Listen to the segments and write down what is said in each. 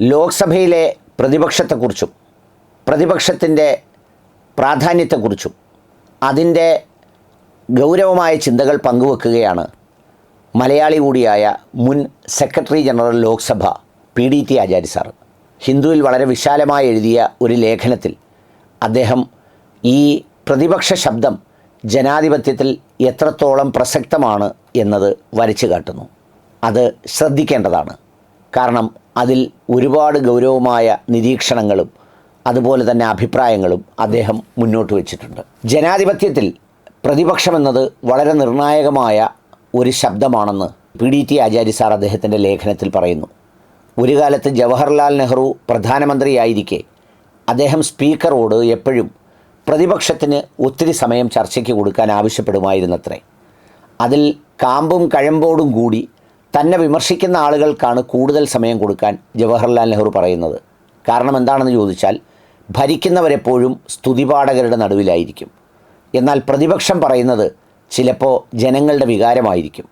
ലോക്സഭയിലെ പ്രതിപക്ഷത്തെക്കുറിച്ചും പ്രതിപക്ഷത്തിന്റെ പ്രാധാന്യത്തെക്കുറിച്ചും അതിന്റെ ഗൗരവമായ ചിന്തകൾ പങ്കുവെക്കുകയാണ് മലയാളി കൂടിയായ മുൻ secretary general Lok Sabha P D T Achary sir ഹിന്ദുവിൽ വളരെ വിശാലമായി എഴുതിയ ഒരു ലേഖനത്തിൽ അദ്ദേഹം ഈ പ്രതിപക്ഷ ശബ്ദം ജനാധിപത്യത്തിൽ എത്രത്തോളം പ്രസക്തമാണ് എന്നത് വരച്ചു കാട്ടുന്നു. അത് ശ്രദ്ധിക്കേണ്ടതാണ്. കാരണം അതിൽ ഒരുപാട് ഗൗരവമായ നിരീക്ഷണങ്ങളും അതുപോലെ തന്നെ അഭിപ്രായങ്ങളും അദ്ദേഹം മുന്നോട്ട് വച്ചിട്ടുണ്ട്. ജനാധിപത്യത്തിൽ പ്രതിപക്ഷമെന്നത് വളരെ നിർണായകമായ ഒരു ശബ്ദമാണെന്ന് P D T Achary sir അദ്ദേഹത്തിന്റെ ലേഖനത്തിൽ പറയുന്നു. ഒരു കാലത്ത് ജവഹർലാൽ നെഹ്റു പ്രധാനമന്ത്രിയായിരിക്കെ അദ്ദേഹം സ്പീക്കറോട് എപ്പോഴും പ്രതിപക്ഷത്തിന് ഒത്തിരി സമയം ചർച്ചയ്ക്ക് കൊടുക്കാൻ ആവശ്യപ്പെടുമായിരുന്നത്രേ. അതിൽ കാമ്പും കഴമ്പോടും കൂടി തന്നെ വിമർശിക്കുന്ന ആളുകൾക്കാണ് കൂടുതൽ സമയം കൊടുക്കാൻ ജവഹർലാൽ നെഹ്റു പറയുന്നത്. കാരണം എന്താണെന്ന് ചോദിച്ചാൽ ഭരിക്കുന്നവരെപ്പോഴും സ്തുതിപാഠകരുടെ നടുവിലായിരിക്കും. എന്നാൽ പ്രതിപക്ഷം പറയുന്നത് ചിലപ്പോൾ ജനങ്ങളുടെ വികാരമായിരിക്കും.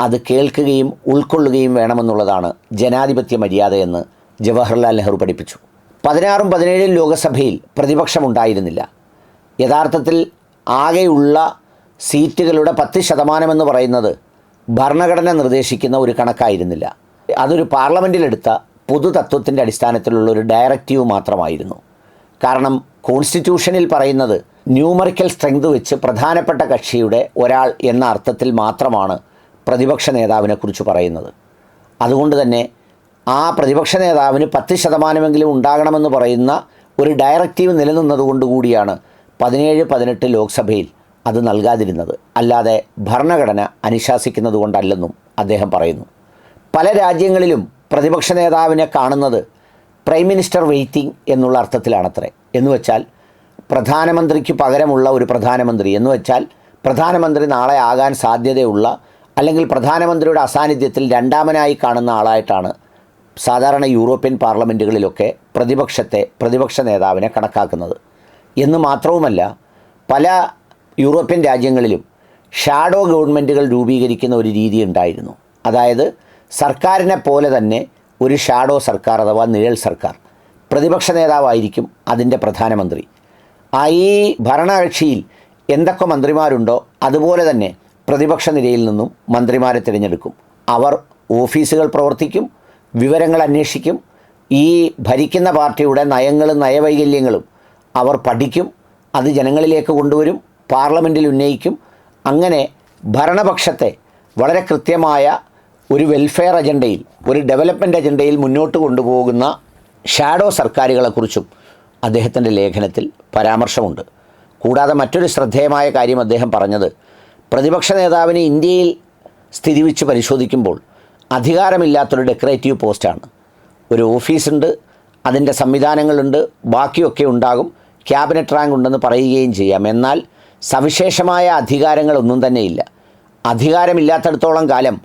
അത് കേൾക്കുകയും ഉൾക്കൊള്ളുകയും വേണമെന്നുള്ളതാണ് ജനാധിപത്യ മര്യാദയെന്ന് ജവഹർലാൽ നെഹ്റു പഠിപ്പിച്ചു. പതിനാറും പതിനേഴും ലോകസഭയിൽ പ്രതിപക്ഷമുണ്ടായിരുന്നില്ല യഥാർത്ഥത്തിൽ ആകെയുള്ള സീറ്റുകളുടെ പത്ത് ശതമാനമെന്ന് പറയുന്നത് ഭരണഘടന നിർദ്ദേശിക്കുന്ന ഒരു കണക്കായിരുന്നില്ല. അതൊരു പാർലമെന്റിലെടുത്ത പൊതുതത്വത്തിന്റെ അടിസ്ഥാനത്തിലുള്ള ഒരു ഡയറക്റ്റീവ് മാത്രമായിരുന്നു. കാരണം കോൺസ്റ്റിറ്റ്യൂഷനിൽ പറയുന്നത് ന്യൂമറിക്കൽ സ്ട്രെങ്ത് വെച്ച് പ്രധാനപ്പെട്ട കക്ഷിയുടെ ഒരാൾ എന്ന അർത്ഥത്തിൽ മാത്രമാണ് പ്രതിപക്ഷ നേതാവിനെക്കുറിച്ച് പറയുന്നത്. അതുകൊണ്ട് തന്നെ ആ പ്രതിപക്ഷ നേതാവിന് പത്ത് ശതമാനമെങ്കിലും ഉണ്ടാകണമെന്ന് പറയുന്ന ഒരു ഡയറക്റ്റീവ് നിലനിന്നതുകൊണ്ട് കൂടിയാണ് പതിനേഴ് പതിനെട്ട് ലോക്സഭയിൽ അത് നൽകാതിരുന്നത്. അല്ലാതെ ഭരണഘടന അനുശാസിക്കുന്നത് കൊണ്ടല്ലെന്നും അദ്ദേഹം പറയുന്നു. പല രാജ്യങ്ങളിലും പ്രതിപക്ഷ നേതാവിനെ കാണുന്നത് പ്രൈം മിനിസ്റ്റർ വെയ്റ്റിംഗ് എന്നുള്ള അർത്ഥത്തിലാണത്രേ. എന്ന് വെച്ചാൽ പ്രധാനമന്ത്രിക്ക് പകരമുള്ള ഒരു പ്രധാനമന്ത്രി. എന്ന് വെച്ചാൽ പ്രധാനമന്ത്രി നാളെ ആകാൻ സാധ്യതയുള്ള അല്ലെങ്കിൽ പ്രധാനമന്ത്രിയുടെ അസാന്നിധ്യത്തിൽ രണ്ടാമനായി കാണുന്ന ആളായിട്ടാണ് സാധാരണ യൂറോപ്യൻ പാർലമെന്റുകളിലൊക്കെ പ്രതിപക്ഷത്തെ പ്രതിപക്ഷ നേതാവിനെ കണക്കാക്കുന്നത്. എന്ന് മാത്രവുമല്ല പല യൂറോപ്യൻ രാജ്യങ്ങളിലും ഷാഡോ ഗവൺമെന്റുകൾ രൂപീകരിക്കുന്ന ഒരു രീതി ഉണ്ടായിരുന്നു. അതായത് സർക്കാരിനെ പോലെ തന്നെ ഒരു ഷാഡോ സർക്കാർ അഥവാ നിഴൽ സർക്കാർ പ്രതിപക്ഷ നേതാവായിരിക്കും അതിന്റെ പ്രധാനമന്ത്രി. ആ ഈ ഭരണകക്ഷിയിൽ എന്തൊക്കെ മന്ത്രിമാരുണ്ടോ അതുപോലെ തന്നെ പ്രതിപക്ഷ നിരയിൽ നിന്നും മന്ത്രിമാരെ തിരഞ്ഞെടുക്കും. അവർ ഓഫീസുകൾ പ്രവർത്തിക്കും വിവരങ്ങൾ അന്വേഷിക്കും ഈ ഭരിക്കുന്ന പാർട്ടിയുടെ നയങ്ങളും നയവൈകല്യങ്ങളും അവർ പഠിക്കും അത് ജനങ്ങളിലേക്ക് കൊണ്ടുവരും പാർലമെന്റിൽ ഉന്നയിക്കും. അങ്ങനെ ഭരണപക്ഷത്തെ വളരെ കൃത്യമായ ഒരു വെൽഫെയർ അജണ്ടയിൽ ഒരു ഡെവലപ്മെന്റ് അജണ്ടയിൽ മുന്നോട്ട് കൊണ്ടുപോകുന്ന ഷാഡോ സർക്കാരുകളെക്കുറിച്ചും അദ്ദേഹത്തിന്റെ ലേഖനത്തിൽ പരാമർശമുണ്ട്. കൂടാതെ മറ്റൊരു ശ്രദ്ധേയമായ കാര്യം അദ്ദേഹം പറഞ്ഞത് പ്രതിപക്ഷ നേതാവിനെ ഇന്ത്യയിൽ സ്ഥിതി വെച്ച് പരിശോധിക്കുമ്പോൾ അധികാരമില്ലാത്തൊരു ഡെക്കറേറ്റീവ് പോസ്റ്റാണ് ഒരു ഓഫീസുണ്ട് അതിന്റെ സംവിധാനങ്ങളുണ്ട് ബാക്കിയൊക്കെ ഉണ്ടാകും ക്യാബിനറ്റ് റാങ്ക് ഉണ്ടെന്ന് പറയുകയും ചെയ്യാം. എന്നാൽ സവിശേഷമായ അധികാരങ്ങളൊന്നും തന്നെയില്ല. അധികാരമില്ലാത്തടത്തോളം കാലം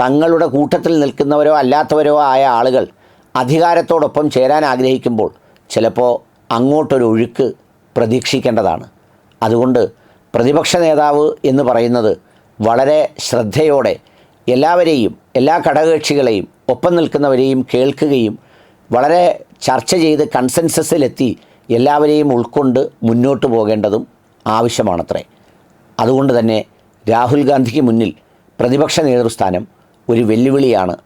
തങ്ങളുടെ കൂട്ടത്തിൽ നിൽക്കുന്നവരോ അല്ലാത്തവരോ ആയ ആളുകൾ അധികാരത്തോടൊപ്പം ചേരാൻ ആഗ്രഹിക്കുമ്പോൾ ചിലപ്പോൾ അങ്ങോട്ടൊരു ഒഴുക്ക് പ്രതീക്ഷിക്കേണ്ടതാണ്. അതുകൊണ്ട് പ്രതിപക്ഷ നേതാവ് എന്ന് പറയുന്നത് വളരെ ശ്രദ്ധയോടെ എല്ലാവരെയും എല്ലാ ഘടകകക്ഷികളെയും ഒപ്പം നിൽക്കുന്നവരെയും കേൾക്കുകയും വളരെ ചർച്ച ചെയ്ത് കൺസെൻസസിലെത്തി എല്ലാവരെയും ഉൾക്കൊണ്ട് മുന്നോട്ട് പോകേണ്ടതും ആവശ്യമാണത്രേ. അതുകൊണ്ട് തന്നെ രാഹുൽ ഗാന്ധിക്ക് മുന്നിൽ പ്രതിപക്ഷ നേതൃസ്ഥാനം ഒരു വെല്ലുവിളിയാണ്.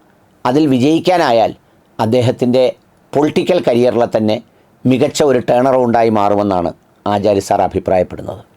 അതിൽ വിജയിക്കാനായാൽ അദ്ദേഹത്തിന്റെ പൊളിറ്റിക്കൽ കരിയറിലെ തന്നെ മികച്ച ഒരു ടേണറൗണ്ടായി മാറുമെന്നാണ് ആചാര്യ സാർ അഭിപ്രായപ്പെടുന്നത്.